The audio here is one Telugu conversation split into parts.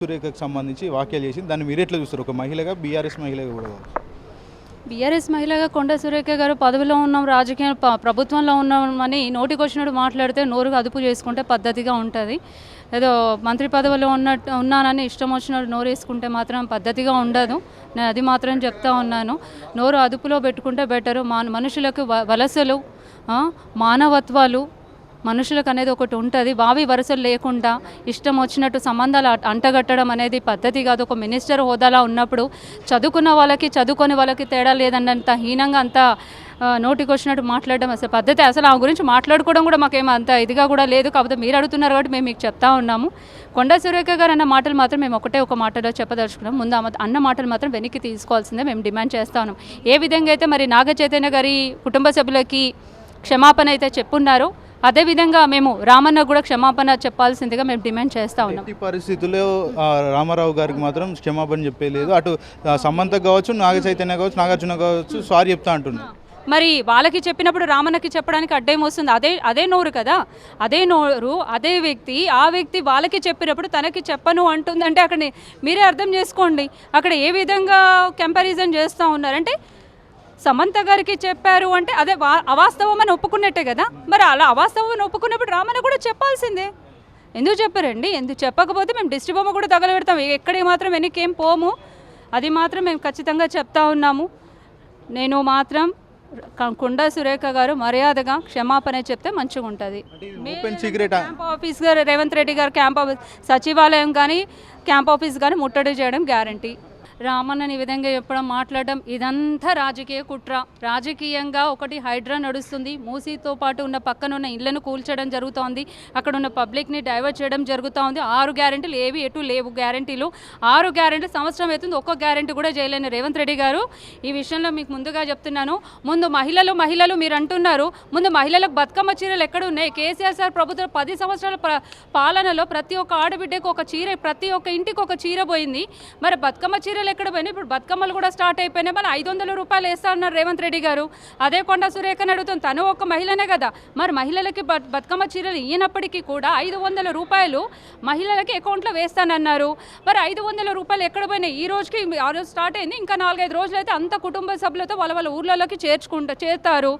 సురేఖకు సంబంధించి వ్యాఖ్యలు చేసింది. దాన్ని మీరు ఎట్లా చూస్తారు? ఒక మహిళగా బీఆర్ఎస్ మహిళగా కూడా బీఆర్ఎస్ మహిళగా కొండ సురేఖ గారు పదవిలో ఉన్నాం రాజకీయ ప్రభుత్వంలో ఉన్నామని నోటికొచ్చినట్టు మాట్లాడితే నోరుగా అదుపు చేసుకుంటే పద్ధతిగా ఉంటుంది. ఏదో మంత్రి పదవిలో ఉన్నట్టు ఉన్నానని ఇష్టం వచ్చినట్టు నోరు వేసుకుంటే మాత్రం పద్ధతిగా ఉండదు. నేను అది మాత్రం చెప్తా ఉన్నాను. నోరు అదుపులో పెట్టుకుంటే బెటరు. మా మనుషులకు వ- వలసలు మానవత్వాలు మనుషులకు అనేది ఒకటి ఉంటుంది. బావి వరుసలు లేకుండా ఇష్టం వచ్చినట్టు సంబంధాలు అ- అంటగట్టడం అనేది పద్ధతి కాదు. ఒక మినిస్టర్ హోదాలో ఉన్నప్పుడు చదువుకున్న వాళ్ళకి చదువుకొని వాళ్ళకి తేడా లేదన్నంత హీనంగా అంత నోటికి వచ్చినట్టు మాట్లాడడం అసలు పద్ధతి. అసలు ఆ గురించి మాట్లాడుకోవడం కూడా మాకేం అంత ఇదిగా కూడా లేదు. కాకపోతే మీరు అడుగుతున్నారు కాబట్టి మేము మీకు చెప్తా ఉన్నాము. కొండ సురేఖ గారు అన్న మాటలు మాత్రం మేము ఒకటే ఒక మాటలో చెప్పదలుచుకున్నాం. ముందు అన్న మాటలు మాత్రం వెనక్కి తీసుకోవాల్సిందే. మేము డిమాండ్ చేస్తా ఉన్నాం. ఏ విధంగా అయితే మరి నాగ చైతన్య గారి కుటుంబ సభ్యులకి క్షమాపణ అయితే చెప్పున్నారో అదేవిధంగా మేము రామన్న కూడా క్షమాపణ చెప్పాల్సిందిగా మేము డిమాండ్ చేస్తా ఉన్నాం. ఎట్టి పరిస్థితుల్లో రామారావు గారికి మాత్రం క్షమాపణ చెప్పలేదు. అటు సమంత కావచ్చు నాగ చైతన్య కావచ్చు నాగార్జున కావచ్చు సారీ చెప్తా అంటున్నారు మరి వాళ్ళకి చెప్పినప్పుడు రామన్నకి చెప్పడానికి అడ్డేం వస్తుంది? అదే అదే నోరు కదా? అదే నోరు అదే వ్యక్తి ఆ వ్యక్తి వాళ్ళకి చెప్పినప్పుడు తనకి చెప్పను అంటుందంటే అక్కడ మీరే అర్థం చేసుకోండి. అక్కడ ఏ విధంగా కంపారిజన్ చేస్తూ ఉన్నారంటే సమంత గారికి చెప్పారు అంటే అదే వా- అవాస్తవం అని ఒప్పుకున్నట్టే కదా? మరి అలా అవాస్తవం అని ఒప్పుకున్నప్పుడు రామన్న కూడా చెప్పాల్సిందే. ఎందుకు చెప్పారండి? ఎందుకు చెప్పకపోతే మేము డిస్ట్రిక్ట్ బొమ్మ కూడా తగలబెడతాం. ఎక్కడికి మాత్రం వెనక్కేం పోము. అది మాత్రం మేము ఖచ్చితంగా చెప్తా ఉన్నాము. నేను మాత్రం కుండ సురేఖ గారు మర్యాదగా క్షమాపణ చెప్తే మంచిగా ఉంటుంది. క్యాంప్ ఆఫీస్ గారు రేవంత్ రెడ్డి గారు క్యాంప్ ఆఫీస్ సచివాలయం కానీ క్యాంప్ ఆఫీస్ కానీ ముట్టడి చేయడం గ్యారంటీ. రామన్నని ఈ విధంగా చెప్పడం మాట్లాడడం ఇదంతా రాజకీయ కుట్ర. రాజకీయంగా ఒకటి హైడ్రా నడుస్తుంది. మూసీతో పాటు ఉన్న పక్కన ఉన్న ఇళ్ళను కూల్చడం జరుగుతోంది. అక్కడ ఉన్న పబ్లిక్ని డైవర్ట్ చేయడం జరుగుతూ ఉంది ఆరు గ్యారెంటీలు ఏవి ఎటు లేవు గ్యారెంటీలు. ఆరు గ్యారెంటీలు సంవత్సరం అవుతుంది. ఒక్కో గ్యారెంటీ కూడా చేయలేని రేవంత్ రెడ్డి గారు. ఈ విషయంలో మీకు ముందుగా చెప్తున్నాను. ముందు మహిళలు మహిళలు మీరు అంటున్నారు. ముందు మహిళలకు బతుకమ్మ చీరలు ఎక్కడ ఉన్నాయి? కేసీఆర్ సార్ ప్రభుత్వం పది సంవత్సరాల పాలనలో ప్రతి ఒక్క ఆడబిడ్డకు ఒక చీర ప్రతి ఒక్క ఇంటికి ఒక చీర పోయింది. మరి బతుకమ్మ చీరలు ఎక్కడ పోయినాయి ఇప్పుడు బతుకమ్మలు కూడా స్టార్ట్ అయిపోయినాయి. మరి ఐదు వందల రూపాయలు వేస్తా అన్నారు రేవంత్ రెడ్డి గారు. అదే కొండ సురేఖను అడుగుతుంది తను ఒక మహిళనే కదా. మరి మహిళలకి బతుకమ్మ చీరలు ఇయ్యనప్పటికీ కూడా ఐదు వందల రూపాయలు మహిళలకి అకౌంట్లో వేస్తానన్నారు. మరి ఐదు వందల రూపాయలు ఎక్కడ పోయినాయి? ఈ రోజుకి ఆ రోజు స్టార్ట్ అయింది. ఇంకా నాలుగైదు రోజులు అయితే అంత కుటుంబ సభ్యులతో వాళ్ళ వాళ్ళ ఊర్లలోకి చేర్చుకుంటా చేస్తారు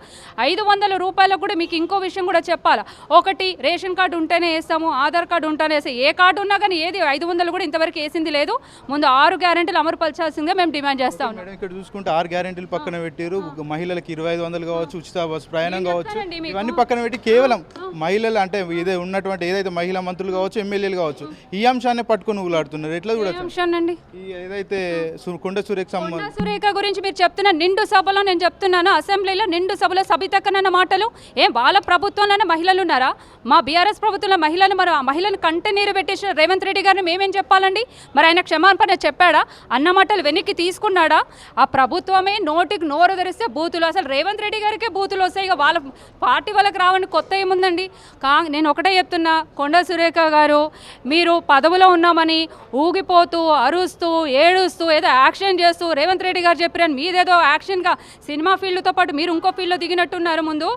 ఐదు వందల రూపాయలకు కూడా మీకు ఇంకో విషయం కూడా చెప్పాలా? ఒకటి రేషన్ కార్డు ఉంటేనే వేస్తాము. ఆధార్ కార్డు ఉంటేనే వేస్తాం ఏ కార్డు ఉన్నా కానీ ఏది ఐదు వందలు కూడా ఇంతవరకు వేసింది లేదు. ముందు ఆరు గ్యారెంటీలు అమలుపరచాల్సిందిగా మేము డిమాండ్ చేస్తా ఉన్నాం. మేడం ఇక్కడ చూసుకుంటే ఆరు గ్యారెంటీలు పక్కన పెట్టారు. మహిళలకు ఇరవై ఐదు వందలు కావచ్చు ఉచిత బస్ ప్రయాణం కావచ్చు. ఇవన్నీ పక్కన పెట్టి కేవలం మహిళలు అంటే ఇదే ఉన్నటువంటి ఏదైతే మహిళా మంత్రులు కావచ్చు ఎమ్మెల్యేలు కావచ్చు ఈ అంశాన్ని పట్టుకొని ఊలాడుతున్నారు ఎట్లా చూడొచ్చు? ఈ ఏదైతే కొండ సురేఖ సంబంధం సురేఖ గురించి మీరు చెప్తున్న నిండు సభలో నేను చెప్తున్నాను. అసెంబ్లీలో నిండు సభలో సబితక్కనన్న మాటలు. ఏం వాళ్ళ ప్రభుత్వంలోనే మహిళలు ఉన్నారా? మా బీఆర్ఎస్ ప్రభుత్వంలో మహిళలు మరి ఆ మహిళను కంట నీరు పెట్టేసిన రేవంత్ రెడ్డి గారిని మేమేం చెప్పాలండి? మరి ఆయన క్షమాపణ చెప్పాడా? అన్న మాటలు వెనక్కి తీసుకున్నాడా? ఆ ప్రభుత్వమే నోటికి నోరు తెరిస్తే బూతులు. అసలు రేవంత్ రెడ్డి గారికే బూతులు వస్తాయి. ఇక వాళ్ళ పార్టీ వాళ్ళకి రావని కొత్త ఏముందండి? కా నేను ఒకటే చెప్తున్నా. కొండ సురేఖ గారు మీరు పదవిలో ఉన్నామని ఊగిపోతూ అరుస్తూ ఏడుస్తూ ఏదో యాక్షన్ చేస్తూ రేవంత్ రెడ్డి గారు చెప్పారని మీదేదో యాక్షన్గా సినిమా ఫీల్డ్తో పాటు మీరు ఇంకో ఫీల్డ్లో దిగినట్టున్నారు ముందు.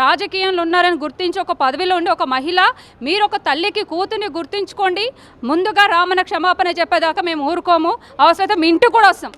రాజకీయంలో ఉన్నారని గుర్తించి ఒక పదవిలో ఉండి ఒక మహిళ మీరు ఒక తల్లికి కూతుర్ని గుర్తించుకోండి. ముందుగా రామన క్షమాపణ చెప్పేదాకా మేము ఊరుకోము. అవసరం తర్వాత మీ ఇంటికి కూడా వస్తాం.